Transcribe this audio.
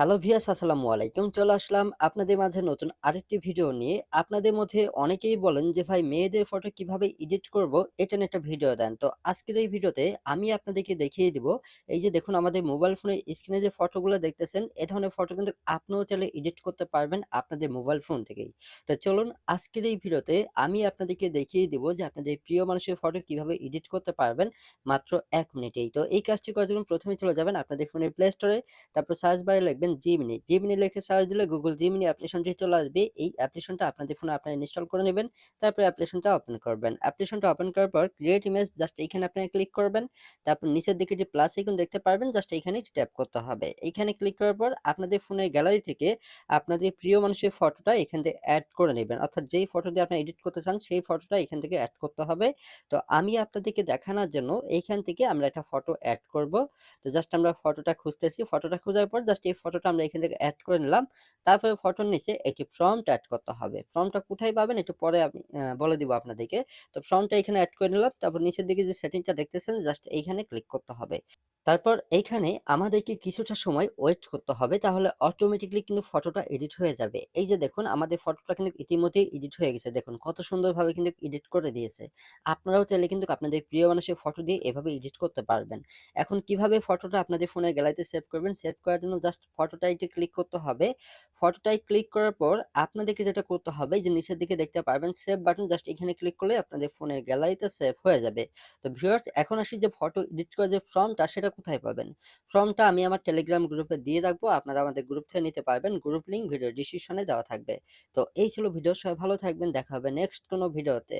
Hello ভিয়াস আসসালামু আলাইকুম। চলে আসলাম আপনাদের মাঝে নতুন আরেকটি ভিডিও নিয়ে। আপনাদের মধ্যে অনেকেই বলেন যে, ভাই, মেয়েদের ফটো কীভাবে এডিট করব? এটা নিয়ে একটা ভিডিও দেন। তো আজকের এই ভিডিওতে আমি আপনাদেরকে দেখিয়ে দিব, এই যে দেখুন আমাদের মোবাইল ফোনের স্ক্রিনে যে ফটোগুলো দেখতেছেন, এ ধরনের ফটো কিন্তু আপনিও চাইলে এডিট করতে পারবেন আপনাদের মোবাইল ফোন থেকেই। তো চলুন আজকের এই ভিডিওতে আমি আপনাদেরকে দেখিয়ে দিব যে, আপনাদের প্রিয় মানুষের ফটো কীভাবে এডিট করতে পারবেন মাত্র এক মিনিটেই। তো এই কাজটি করার জন্য প্রথমে চলে যাবেন আপনাদের ফোনের প্লে স্টোরে তারপর সার্চ বারে লিখবেন জিমিনি জিমিনি লিখে সার্চ দিলে গুগল জিমিনি অ্যাপ্লিকেশনটি চলে আসবে। এই অ্যাপ্লিকেশনটা আপনাদের ফোনে আপনারা ইনস্টল করে নেবেন। তারপরে অ্যাপ্লিকেশনটা ওপেন করবেন। অ্যাপ্লিকেশনটা ওপেন করার পর ক্রিয়েট ইমেজ জাস্ট এইখানে আপনি ক্লিক করবেন। তারপর নিচের দিকে যে প্লাস আইকন দেখতে পারবেন জাস্ট এইখানে ট্যাপ করতে হবে। এইখানে ক্লিক করার পর আপনাদের ফোনের গ্যালারি থেকে আপনাদের প্রিয় মানুষের ফটোটা এখান থেকে অ্যাড করে নেবেন। অর্থাৎ যেই ফটো দিয়ে আপনি এডিট করতে চান, সেই ফটোটা এখান থেকে অ্যাড করতে হবে। তো আমি আপনাদেরকে দেখানোর জন্য এইখান থেকে আমরা একটা ফটো অ্যাড করব। তো জাস্ট আমরা ফটোটা খুঁজতেছি। ফটোটা খোঁজার পর জাস্ট এই ফটোটা আমরা এখান থেকে অ্যাড করে নিলাম। তারপরে ফটোর নিচে একটি ফর্মটা অ্যাড করতে হবে। ফর্মটা কোথায় পাবেন একটু পরে আমি বলে দিব আপনাদেরকে। তো ফর্মটা এখানে অ্যাড করে নিলাম। তারপর নিচের দিকে যে সেটিংটা দেখতেছেন জাস্ট এইখানে ক্লিক করতে হবে। তারপর এইখানে আমাদেরকে কিছুটা সময় ওয়েট করতে হবে, তাহলে অটোমেটিকলি কিন্তু ফটোটা এডিট হয়ে যাবে। এই যে দেখুন, আমাদের ফটোটা কিন্তু ইতিমধ্যেই এডিট হয়ে গেছে। দেখুন, কত সুন্দরভাবে কিন্তু এডিট করে দিয়েছে। আপনারাও চাইলে কিন্তু আপনাদের প্রিয় মানুষের ফটো দিয়ে এভাবে এডিট করতে পারবেন। এখন কীভাবে ফটোটা আপনাদের ফোনের গ্যালারিতে সেভ করবেন? সেভ করার জন্য জাস্ট ফটোটাইতে ক্লিক করতে হবে। ফটোটাই ক্লিক করার পর আপনাদেরকে যেটা করতে হবে যে, নিচের দিকে দেখতে পারবেন সেভ বাটন জাস্ট এখানে ক্লিক করলে আপনাদের ফোনের গ্যালারিতে সেভ হয়ে যাবে। তো ভিউয়ার্স এখন আসি যে ফটো এডিট করার যে ফর্মটা সেটা কোথায় পাবেন? ফর্মটা আমি আমার টেলিগ্রাম গ্রুপে দিয়ে রাখব, আপনারা আমাদের গ্রুপ থেকে নিতে পারবেন গ্রুপ লিঙ্ক ভিডিও ডিসক্রিপশনে দেওয়া থাকবে। তো এই ছিল ভিডিও সবাই ভালো থাকবেন, দেখা হবে নেক্সট কোনো ভিডিওতে